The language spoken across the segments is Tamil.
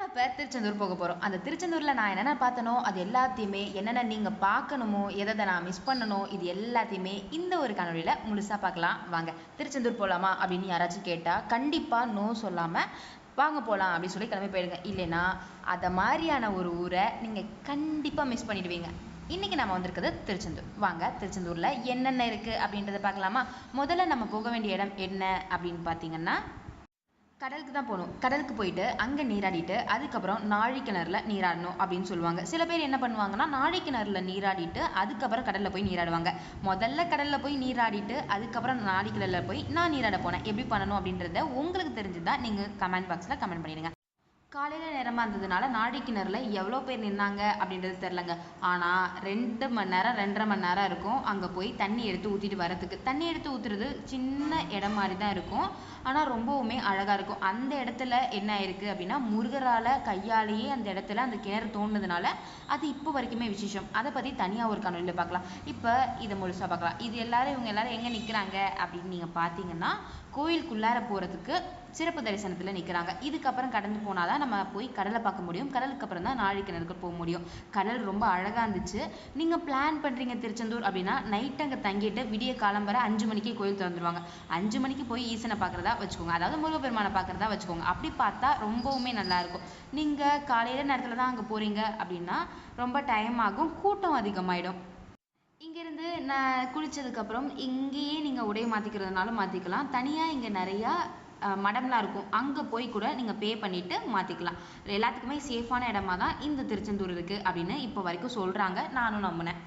நம்ம இப்போ திருச்செந்தூர் போக போகிறோம் அந்த திருச்செந்தூரில் நான் என்னென்ன பார்த்தனோ அது எல்லாத்தையுமே என்னென்ன நீங்கள் பார்க்கணுமோ எதை நான் மிஸ் பண்ணணும் இது எல்லாத்தையுமே இந்த ஒரு காணொலியில் முழுசாக பார்க்கலாம். வாங்க திருச்செந்தூர் போகலாமா அப்படின்னு யாராச்சும் கேட்டால் கண்டிப்பாக நோ சொல்லாமல் வாங்க போகலாம் அப்படின்னு சொல்லி கிளம்பி போயிடுங்க. இல்லைன்னா அதை மாதிரியான ஒரு ஊரை நீங்கள் கண்டிப்பாக மிஸ் பண்ணிடுவீங்க. இன்னைக்கு நம்ம வந்திருக்கிறது திருச்செந்தூர். வாங்க திருச்செந்தூரில் என்னென்ன இருக்குது அப்படின்றத பார்க்கலாமா? முதல்ல நம்ம போக வேண்டிய இடம் என்ன அப்படின்னு பார்த்தீங்கன்னா கடலுக்கு தான் போகணும். கடலுக்கு போயிட்டு அங்கே நீராடிட்டு அதுக்கப்புறம் நாழி கிணறுல நீராடணும் அப்படின்னு சொல்லுவாங்க. சில பேர் என்ன பண்ணுவாங்கன்னா நாழி கிணறுல நீராடிட்டு அதுக்கப்புறம் கடலில் போய் நீராடுவாங்க. முதல்ல கடலில் போய் நீராடிட்டு அதுக்கப்புறம் நாழி கிணறுல போய் நான் நீராட போனேன். எப்படி பண்ணணும் அப்படின்றத உங்களுக்கு தெரிஞ்சுதான் நீங்கள் கமெண்ட் பாக்ஸில் கமெண்ட் பண்ணிடுங்க. காலையில் நேரமாக இருந்ததுனால நாடி கிணறுல எவ்வளோ பேர் நின்னாங்க அப்படின்றது தெரிலங்க ஆனால் ரெண்டு மணி நேரம் ரெண்டரை மணி நேரம் இருக்கும். அங்கே போய் தண்ணி எடுத்து ஊற்றிட்டு வரதுக்கு தண்ணி எடுத்து ஊற்றுறது சின்ன இடம் மாதிரி தான் இருக்கும். ஆனால் ரொம்பவுமே அழகாக இருக்கும். அந்த இடத்துல என்ன ஆயிருக்கு அப்படின்னா முருகரால் கையாலேயே அந்த இடத்துல அந்த கிணறு தோணுனதுனால அது இப்போ வரைக்குமே விசேஷம். அதை பற்றி தனியாக ஒரு காணொலியில் பார்க்கலாம். இப்போ இதை முழுசாக பார்க்கலாம். இது எல்லாரும் இவங்க எல்லாரும் எங்கே நிற்கிறாங்க அப்படின்னு நீங்கள் பார்த்தீங்கன்னா கோயிலுக்குள்ளார போகிறதுக்கு சிறப்பு தரிசனத்தில் நிற்கிறாங்க இதுக்கப்புறம் கடந்து போனால் தான் நம்ம போய் கடலை பார்க்க முடியும். கடலுக்கு அப்புறம் தான் நாழி கிணறுக்கு போக முடியும். கடல் ரொம்ப அழகாக இருந்துச்சு. நீங்கள் பிளான் பண்ணுறீங்க திருச்செந்தூர் அப்படின்னா நைட் அங்கே தங்கிட்டு விடிய காலம்பர அஞ்சு மணிக்கே கோயில் திறந்துருவாங்க. அஞ்சு மணிக்கு போய் ஈசனை பார்க்குறதா வச்சுக்கோங்க. அதாவது முருகப்பெருமானை பார்க்குறதா வச்சுக்கோங்க. அப்படி பார்த்தா ரொம்பவுமே நல்லா இருக்கும். நீங்கள் காலையில் நேரத்தில் தான் அங்கே போகிறீங்க அப்படின்னா ரொம்ப டைம் ஆகும். கூட்டம் அதிகமாயிடும். இங்கேருந்து நான் குளித்ததுக்கப்புறம் இங்கேயே நீங்கள் உடையை மாற்றிக்கிறதுனாலும் மாற்றிக்கலாம் தனியாக இங்கே நிறையா மடம்லாம் இருக்கும். அங்கே போய் கூட நீங்கள் பே பண்ணிவிட்டு மாற்றிக்கலாம் எல்லாத்துக்குமே சேஃபான இடமா தான் இந்த திருச்செந்தூர் இருக்குது அப்படின்னு இப்போ வரைக்கும் சொல்கிறாங்க நானும் நம்பினேன்.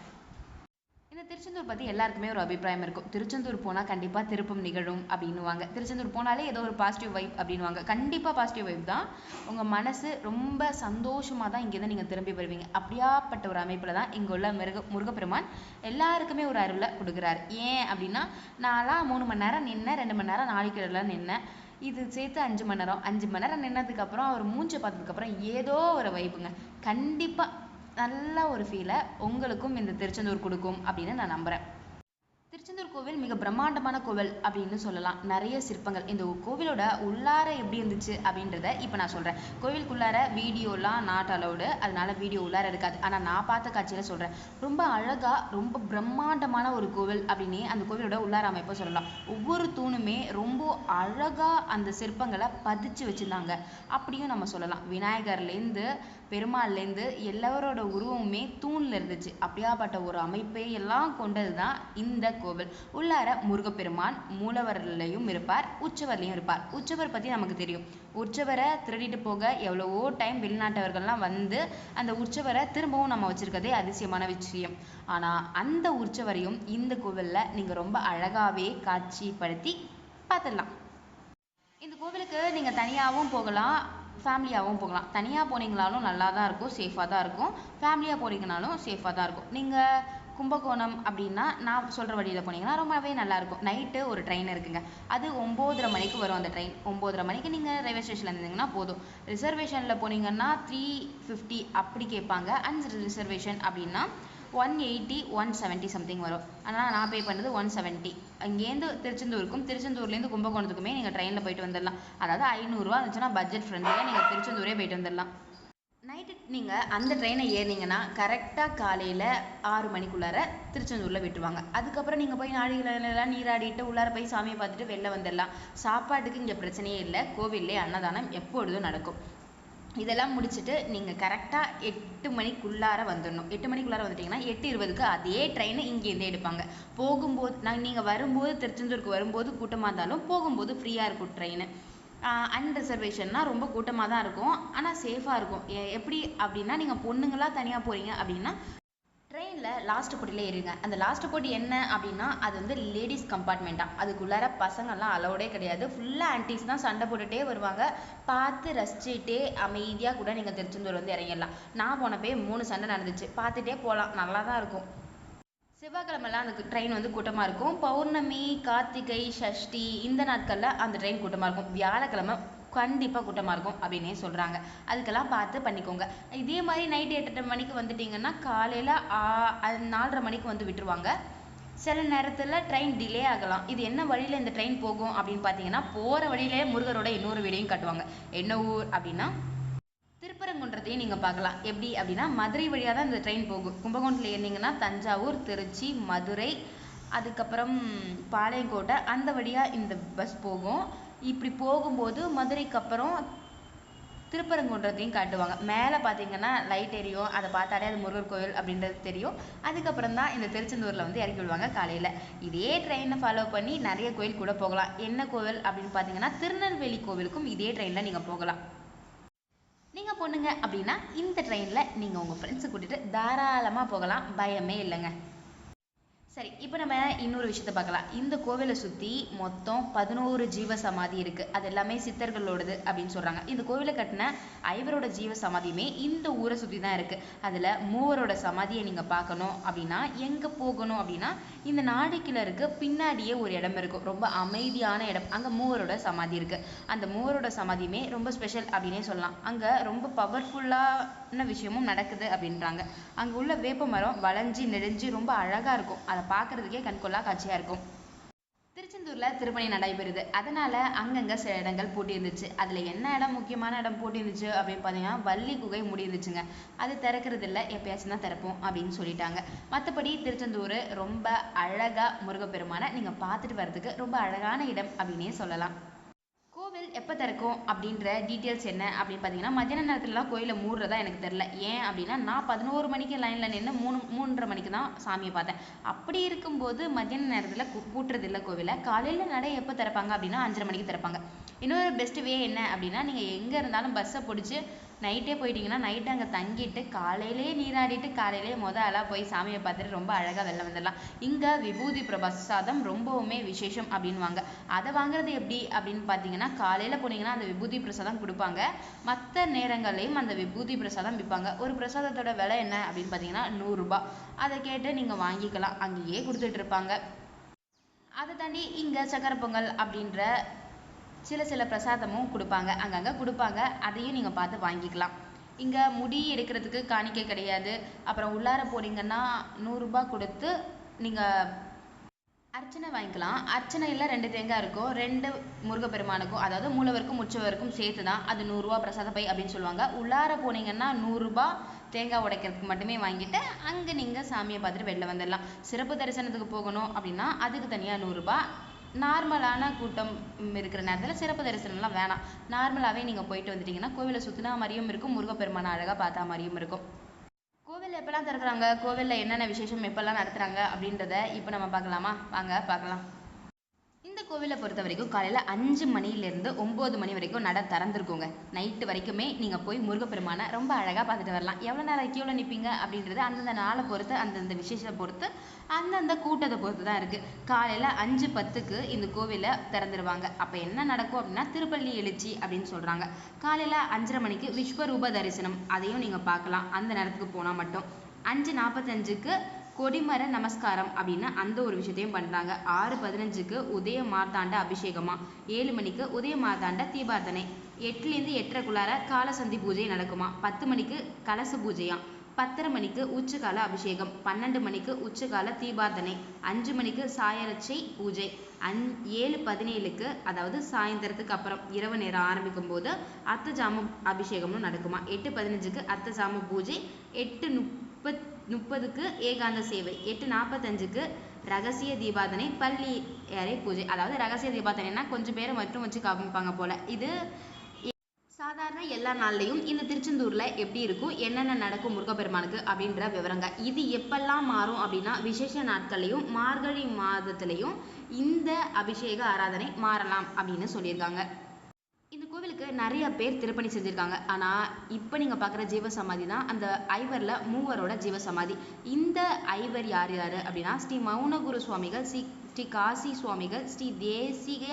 இந்த திருச்செந்தூர் பற்றி எல்லாருக்குமே ஒரு அபிப்பிராயம் இருக்கும். திருச்செந்தூர் போனால் கண்டிப்பாக திருப்பம் நிகழும் அப்படின்னுவாங்க. திருச்செந்தூர் போனாலே ஏதோ ஒரு பாசிட்டிவ் வைப் அப்படின்னுவாங்க. கண்டிப்பாக பாசிட்டிவ் வைப் தான். உங்கள் மனசு ரொம்ப சந்தோஷமாக தான் இங்கேருந்து நீங்கள் திரும்பி வருவீங்க. அப்படியாப்பட்ட ஒரு அமைப்பில் தான் இங்கே உள்ள மிருக முருகப்பெருமான் எல்லாருக்குமே ஒரு அருளை கொடுக்குறாரு. ஏன் அப்படின்னா நான்லாம் மூணு மணி நேரம் நின்னேன் ரெண்டு மணி நேரம் நாளைக்கு நின்னேன். இது சேர்த்து அஞ்சு மணி நேரம். அஞ்சு மணி நேரம் நின்னதுக்கப்புறம் அவர் மூஞ்சை பார்த்ததுக்கப்புறம் ஏதோ ஒரு வைப்புங்க. கண்டிப்பாக நல்ல ஒரு ஃபீலை உங்களுக்கும் இந்த திருச்செந்தூர் கொடுக்கும் அப்படின்னு நான் நம்புகிறேன் கோவில் மிக பிரம்மாண்டமான கோவில் அப்படின்னு சொல்லலாம். நிறைய சிற்பங்கள். இந்த கோவிலோட உள்ளார எப்படி இருந்துச்சு அப்படின்றத இப்போ நான் சொல்கிறேன் கோவிலுக்குள்ளார வீடியோலாம் நாட் அலௌடு அதனால வீடியோ உள்ளார இருக்காது. ஆனால் நான் பார்த்த காட்சியில் சொல்கிறேன் ரொம்ப அழகாக ரொம்ப பிரம்மாண்டமான ஒரு கோவில் அப்படின்னு அந்த கோவிலோட உள்ளார அமைப்பை சொல்லலாம். ஒவ்வொரு தூணுமே ரொம்ப அழகாக அந்த சிற்பங்களை பதிச்சு வச்சுருந்தாங்க. அப்படியும் நம்ம சொல்லலாம். விநாயகர்லேருந்து பெருமாள்லேருந்து எல்லாரோட உருவமுமே தூணில் இருந்துச்சு. அப்படியாப்பட்ட ஒரு அமைப்பை எல்லாம் கொண்டது தான் இந்த கோவில். உள்ளார முருகப்பெருமான் மூலவர்லையும் இருப்பார் உற்சவர்லையும் இருப்பார். உற்சவர் பற்றி நமக்கு தெரியும். உற்சவரை திருடிட்டு போக எவ்வளவோ டைம் வெளிநாட்டவர்கள்லாம் வந்து அந்த உற்சவரை திரும்பவும் நம்ம வச்சுருக்கதே அதிசயமான விஷயம். ஆனால் அந்த உற்சவரையும் இந்த கோவிலில் நீங்கள் ரொம்ப அழகாகவே காட்சிப்படுத்தி பார்த்துடலாம். இந்த கோவிலுக்கு நீங்கள் தனியாகவும் போகலாம் ஃபேமிலியாகவும் போகலாம். தனியாக போனீங்கனாலும் நல்லா தான் இருக்கும் சேஃபாக தான் இருக்கும். ஃபேமிலியாக போனீங்கனாலும் சேஃபாக தான் இருக்கும். நீங்கள் கும்பகோணம் அப்படின்னா நான் சொல்கிற வழியில் போனீங்கன்னா ரொம்பவே நல்லா இருக்கும். நைட்டு ஒரு ட்ரெயின் இருக்குங்க. அது ஒம்போதரை மணிக்கு வரும் அந்த ட்ரெயின் ஒம்போதரை மணிக்கு நீங்கள் ரயில்வே ஸ்டேஷனில் இருந்தீங்கன்னா போதும். ரிசர்வேஷனில் போனீங்கன்னா த்ரீ ஃபிஃப்டி அப்படி கேட்பாங்க. அண்ட் ரிசர்வேஷன் அப்படின்னா one eighty one seventy something வரும். ஆனால் நான் பே பண்ணது ஒன் செவன்ட்டி அங்கேருந்து திருச்செந்தூருக்கும் திருச்செந்தூர்லேருந்து கும்பகோணத்துக்குமே நீங்கள் ட்ரெயினில் போயிட்டு வந்துடலாம் அதாவது ஐநூறுரூவா இருந்துச்சுன்னா பட்ஜெட் ஃப்ரெண்ட்லியாக நீங்கள் திருச்செந்தூரே போயிட்டு வந்துடலாம் நைட்டு நீங்கள் அந்த ட்ரெயினை ஏறினீங்கன்னா கரெக்டாக காலையில் ஆறு மணிக்குள்ளார திருச்செந்தூரில் விட்டுருவாங்க. அதுக்கப்புறம் நீங்கள் போய் நாடிகளெல்லாம் நீராடிட்டு உள்ளார போய் சாமியை பார்த்துட்டு வெளில வந்துடலாம் சாப்பாட்டுக்கு இங்கே பிரச்சனையே இல்லை. கோவில்லே அன்னதானம் எப்பொழுதும் நடக்கும். இதெல்லாம் முடிச்சுட்டு நீங்கள் கரெக்டாக எட்டு மணிக்குள்ளார வந்துடணும். எட்டு மணிக்குள்ளார வந்துட்டீங்கன்னா எட்டு இருபதுக்கு அதே ட்ரெயினை இங்கேருந்தே எடுப்பாங்க. போகும்போது நாங்கள் நீங்கள் வரும்போது திருச்செந்தூருக்கு வரும்போது கூட்டமாக இருந்தாலும் போகும்போது ஃப்ரீயாக இருக்கும் ட்ரெயின் அன்ரிசர்வேஷன்னா ரொம்ப கூட்டமாக தான் இருக்கும். ஆனால் சேஃபாக இருக்கும். எப்படி அப்படின்னா நீங்கள் பொண்ணுங்களா தனியாக போகிறீங்க அப்படின்னா ட்ரெயினில் லாஸ்ட் போட்டியில் இருங்க. அந்த லாஸ்ட் போட்டி என்ன அப்படின்னா அது வந்து லேடிஸ் கம்பார்ட்மெண்ட்டாக அதுக்குள்ளார பசங்கள்லாம் அலோடே கிடையாது. ஃபுல்லாக ஆன்டிஸ் தான் சண்டை போட்டுகிட்டே வருவாங்க. பார்த்து ரசிச்சுட்டே அமைதியாக கூட நீங்கள் திருச்செந்தூர் வந்து இறங்கிடலாம். நான் போனப்பே மூணு சண்டை நடந்துச்சு. பார்த்துட்டே போகலாம் நல்லா தான் இருக்கும். செவ்வாய்க்கிழமெல்லாம் அந்த ட்ரெயின் வந்து கூட்டமாக இருக்கும். பௌர்ணமி கார்த்திகை சஷ்டி இந்த நாட்களில் அந்த ட்ரெயின் கூட்டமாக இருக்கும். வியாழக்கிழமை கண்டிப்பாக கூட்டமாக இருக்கும் அப்படின்னே சொல்கிறாங்க அதுக்கெல்லாம் பார்த்து பண்ணிக்கோங்க. இதே மாதிரி நைட்டு எட்டு மணிக்கு வந்துட்டிங்கன்னா காலையில் நாலரை மணிக்கு வந்து விட்டுருவாங்க. சில நேரத்தில் ட்ரெயின் டிலே ஆகலாம். இது என்ன வழியில் இந்த ட்ரெயின் போகும் அப்படின்னு பார்த்தீங்கன்னா போகிற வழியிலே முருகரோட இன்னொரு வீடையும் காட்டுவாங்க. என்ன ஊர் அப்படின்னா திருப்பரங்குன்றத்தையும் நீங்கள் பார்க்கலாம். எப்படி அப்படின்னா மதுரை வழியாக தான் இந்த ட்ரெயின் போகும். கும்பகோணத்தில் ஏறினீங்கன்னா தஞ்சாவூர் திருச்சி மதுரை அதுக்கப்புறம் பாளையங்கோட்டை அந்த வழியாக இந்த பஸ் போகும். இப்படி போகும்போது மதுரைக்கு அப்புறம் திருப்பரங்குன்றத்தையும் காட்டுவாங்க. மேலே பார்த்தீங்கன்னா லைட் எரியும். அதை பார்த்தாலே அது முருகர் கோவில் அப்படின்றது தெரியும். அதுக்கப்புறம் தான் இந்த திருச்செந்தூரில் வந்து இறக்கி விடுவாங்க காலையில். இதே ட்ரெயினை ஃபாலோ பண்ணி நிறைய கோயில் கூட போகலாம். என்ன கோவில் அப்படின்னு பார்த்தீங்கன்னா திருநெல்வேலி கோவிலுக்கும் இதே ட்ரெயினில் நீங்கள் போகலாம். நீங்கள் பொண்ணுங்க அப்படின்னா இந்த ட்ரெயினில் நீங்கள் உங்கள் ஃப்ரெண்ட்ஸை கூட்டிகிட்டு தாராளமாக போகலாம். பயமே இல்லைங்க. சரி இப்போ நம்ம இன்னொரு விஷயத்த பார்க்கலாம். இந்த கோவிலை சுற்றி மொத்தம் பதினோரு ஜீவ சமாதி இருக்கு. அது எல்லாமே சித்தர்களோடது அப்படின்னு சொல்றாங்க. இந்த கோவிலை கட்டின ஐவரோட ஜீவ சமாதியுமே இந்த ஊரை சுற்றி தான் இருக்கு. அதில் மூவரோட சமாதியை நீங்கள் பார்க்கணும் அப்படின்னா எங்கே போகணும் அப்படின்னா இந்த நாடிக்கிளருக்கு பின்னாடியே ஒரு இடம் இருக்கும். ரொம்ப அமைதியான இடம். அங்கே மூவரோட சமாதி இருக்கு. அந்த மூவரோட சமாதியுமே ரொம்ப ஸ்பெஷல் அப்படின்னே சொல்லலாம். அங்கே ரொம்ப பவர்ஃபுல்லான விஷயமும் நடக்குது அப்படின்றாங்க. அங்கே உள்ள வேப்ப மரம் வளைஞ்சு நெடிஞ்சு ரொம்ப அழகாக இருக்கும். அதை பார்க்கறதுக்கே கண்கொள்ளா காட்சியாக இருக்கும். திருச்செந்தூரில் திருப்பணி நடைபெறுது. அதனால் அங்கங்கே சில இடங்கள் பூட்டி இருந்துச்சு அதில் என்ன இடம் முக்கியமான இடம் பூட்டி இருந்துச்சு அப்படின்னு பார்த்தீங்கன்னா வள்ளி குகை மூடி இருந்துச்சுங்க அது திறக்கிறது இல்லை எப்பயாச்சும் தான் திறப்போம் அப்படின்னு சொல்லிட்டாங்க. மற்றபடி திருச்செந்தூர் ரொம்ப அழகாக முருகப்பெருமானை நீங்கள் பார்த்துட்டு வர்றதுக்கு ரொம்ப அழகான இடம் அப்படின்னே சொல்லலாம். எப்போ திறக்கும் அப்படின்ற டீட்டெயில்ஸ் என்ன அப்படின்னு பார்த்தீங்கன்னா மத்தியான நேரத்துலலாம் கோயிலை மூடுறதா எனக்கு தெரில ஏன் அப்படின்னா நான் பதினோரு மணிக்கு லைனில் நின்று மூணு மூன்றரை மணிக்கு தான் சாமியை பார்த்தேன். அப்படி இருக்கும்போது மத்தியான நேரத்தில் கூட்டுறதில்லை இல்லை கோவிலை. காலையில் நடை எப்போ திறப்பாங்க அப்படின்னா அஞ்சரை மணிக்கு திறப்பாங்க. இன்னொரு பெஸ்ட் வே என்ன அப்படின்னா நீங்கள் எங்கே இருந்தாலும் பஸ்ஸை பிடிச்சி நைட்டே போயிட்டீங்கன்னா நைட்டு அங்கே தங்கிட்டு காலையிலே நீராடிட்டு காலையிலே முத ஆளாக போய் சாமியை பார்த்துட்டு ரொம்ப அழகாக வெளில வந்துடலாம். இங்கே விபூதி பிரசாதம் ரொம்பவுமே விசேஷம் அப்படின்வாங்க அதை வாங்குறது எப்படி அப்படின்னு பார்த்தீங்கன்னா காலையில் போனீங்கன்னா அந்த விபூதி பிரசாதம் கொடுப்பாங்க. மற்ற நேரங்கள்லையும் அந்த விபூதி பிரசாதம் விற்பாங்க. ஒரு பிரசாதத்தோட விலை என்ன அப்படின்னு பார்த்தீங்கன்னா நூறுரூபா அதை கேட்டு நீங்கள் வாங்கிக்கலாம். அங்கேயே கொடுத்துட்ருப்பாங்க அதை தாண்டி இங்கே சக்கரை பொங்கல் அப்படின்ற சில சில பிரசாதமும் கொடுப்பாங்க. அங்கங்கே கொடுப்பாங்க. அதையும் நீங்கள் பார்த்து வாங்கிக்கலாம். இங்கே முடி எடுக்கிறதுக்கு காணிக்கை கிடையாது. அப்புறம் உள்ளார போனீங்கன்னா நூறுரூபா கொடுத்து நீங்கள் அர்ச்சனை வாங்கிக்கலாம். அர்ச்சனையில் ரெண்டு தேங்காய் இருக்கும். ரெண்டு முருகப்பெருமானுக்கும் அதாவது மூலவருக்கும் முச்சவருக்கும் சேர்த்து தான் அது நூறுரூவா பிரசாத பை அப்படின்னு சொல்லுவாங்க. உள்ளார போனீங்கன்னா நூறுரூபா தேங்காய் உடைக்கிறதுக்கு மட்டுமே வாங்கிட்டு அங்கே நீங்கள் சாமியை பார்த்துட்டு வெளில வந்துடலாம். சிறப்பு தரிசனத்துக்கு போகணும் அப்படின்னா அதுக்கு தனியாக நூறுரூபா நார்மலான கூட்டம் இருக்கிற நேரத்தில் சிறப்பு தரிசனம்லாம் வேணாம். நார்மலாகவே நீங்கள் போயிட்டு வந்துட்டீங்கன்னா கோவிலை சுற்றினா மாதிரியும் இருக்கும் முருகப்பெருமானை அழகாக பார்த்தா மாதிரியும் இருக்கும். கோவில் எப்போல்லாம் திறக்கிறாங்க? கோவில்ல என்னென்ன விசேஷம் எப்போல்லாம் நடத்துறாங்க? அப்படின்றத இப்போ நம்ம பார்க்கலாமா? வாங்க பார்க்கலாம். கோவிலை பொறுத்த வரைக்கும் காலையில் அஞ்சு மணிலேருந்து ஒம்பது மணி வரைக்கும் நட திறந்துருக்கோங்க. நைட்டு வரைக்குமே நீங்கள் போய் முருகப்பெருமானை ரொம்ப அழகாக பார்த்துட்டு வரலாம். எவ்வளோ நேரம் கியூல நிற்பீங்க அப்படின்றது அந்தந்த நாளை பொறுத்து அந்தந்த விசேஷத்தை பொறுத்து அந்தந்த கூட்டத்தை பொறுத்து தான் இருக்குது காலையில் அஞ்சு பத்துக்கு இந்த கோவிலை திறந்துருவாங்க. அப்போ என்ன நடக்கும் அப்படின்னா திருப்பள்ளி எழுச்சி அப்படின்னு சொல்கிறாங்க காலையில் அஞ்சரை மணிக்கு விஸ்வரூப தரிசனம் அதையும் நீங்கள் பார்க்கலாம். அந்த நேரத்துக்கு போனால் மட்டும். அஞ்சு நாற்பத்தஞ்சுக்கு கொடிமர நமஸ்காரம் அப்படின்னு அந்த ஒரு விஷயத்தையும் பண்ணுறாங்க ஆறு பதினஞ்சுக்கு உதய மார்த்தாண்ட அபிஷேகமா? ஏழு மணிக்கு உதய மார்த்தாண்ட தீபார்த்தனை. எட்டுலேருந்து எட்டரைக்குள்ளார காலசந்தி பூஜை நடக்குமா? பத்து மணிக்கு கலச பூஜையா? பத்தரை மணிக்கு உச்சகால அபிஷேகம். பன்னெண்டு மணிக்கு உச்சகால தீபார்த்தனை. அஞ்சு மணிக்கு சாயரட்சை பூஜை. அஞ் ஏழு பதினேழுக்கு அதாவது சாயந்தரத்துக்கு அப்புறம் இரவு நேரம் ஆரம்பிக்கும் போது அர்த்த ஜாம அபிஷேகமும் நடக்குமா? எட்டு பதினஞ்சுக்கு அர்த்த ஜாம பூஜை. எட்டு முப்பத் முப்பதுக்கு ஏகாந்த சேவை எட்டு நாற்பத்தஞ்சுக்கு ரகசிய தீபாதனை பள்ளி அறை பூஜை. அதாவது ரகசிய தீபாதனைனா கொஞ்சம் பேரை மட்டும் வச்சு காமிப்பாங்க போல. இது சாதாரண எல்லா நாள்லையும் இந்த திருச்செந்தூர்ல எப்படி இருக்கும் என்னென்ன நடக்கும் முருகப்பெருமானுக்கு அப்படின்ற விவரங்க. இது எப்பெல்லாம் மாறும் அப்படின்னா விசேஷ நாட்கள்லையும் மார்கழி மாதத்துலையும் இந்த அபிஷேக ஆராதனை மாறலாம் அப்படின்னு சொல்லியிருக்காங்க. கோவிலுக்கு நிறைய பேர் திருப்பணி செஞ்சுருக்காங்க. ஆனால் இப்போ நீங்கள் பார்க்குற ஜீவசமாதி தான் அந்த ஐவரில் மூவரோட ஜீவசமாதி. இந்த ஐவர் யார் யார் அப்படின்னா ஸ்ரீ மௌனகுரு சுவாமிகள் ஸ்ரீ ஸ்ரீ காசி சுவாமிகள் ஸ்ரீ தேசிக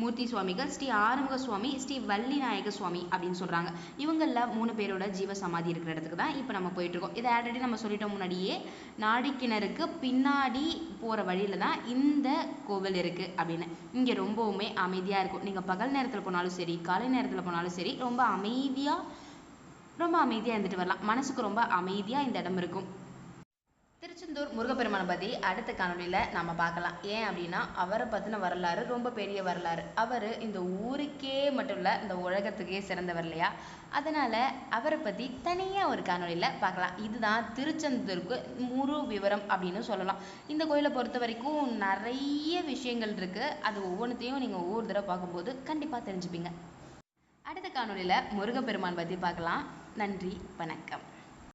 மூர்த்தி சுவாமிகள் ஸ்ரீ ஆறுமுக சுவாமி ஸ்ரீ வள்ளி நாயக சுவாமி அப்படின்னு சொல்கிறாங்க இவங்களில் மூணு பேரோட ஜீவ சமாதி இருக்கிற இடத்துக்கு தான் இப்போ நம்ம போயிட்டுருக்கோம். இதை ஆல்ரெடி நம்ம சொல்லிட்டோம் முன்னாடியே நாடிக்கிணறுக்கு பின்னாடி போகிற வழியில தான் இந்த கோவில் இருக்குது அப்படின்னு. இங்கே ரொம்பவுமே அமைதியாக இருக்கும். நீங்கள் பகல் நேரத்தில் போனாலும் சரி காலை நேரத்தில் போனாலும் சரி ரொம்ப அமைதியாக ரொம்ப அமைதியாக இருந்துட்டு வரலாம். மனசுக்கு ரொம்ப அமைதியாக இந்த இடம் இருக்கும். திருச்செந்தூர் முருகப்பெருமானை பற்றி அடுத்த காணொலியில் நம்ம பார்க்கலாம். ஏன் அப்படின்னா அவரை பற்றின வரலாறு ரொம்ப பெரிய வரலாறு. அவர் இந்த ஊருக்கே மட்டும் இல்லை இந்த உலகத்துக்கே சிறந்தவர் இல்லையா? அதனால் அவரை பற்றி தனியாக ஒரு காணொலியில் பார்க்கலாம். இதுதான் திருச்செந்தூருக்கு முழு விவரம் அப்படின்னு சொல்லலாம். இந்த கோயிலை பொறுத்த வரைக்கும் நிறைய விஷயங்கள் இருக்குது அது ஒவ்வொன்றத்தையும் நீங்கள் ஒவ்வொரு தடவை பார்க்கும்போது கண்டிப்பாக தெரிஞ்சுப்பீங்க. அடுத்த காணொலியில் முருகப்பெருமான் பற்றி பார்க்கலாம். நன்றி வணக்கம்.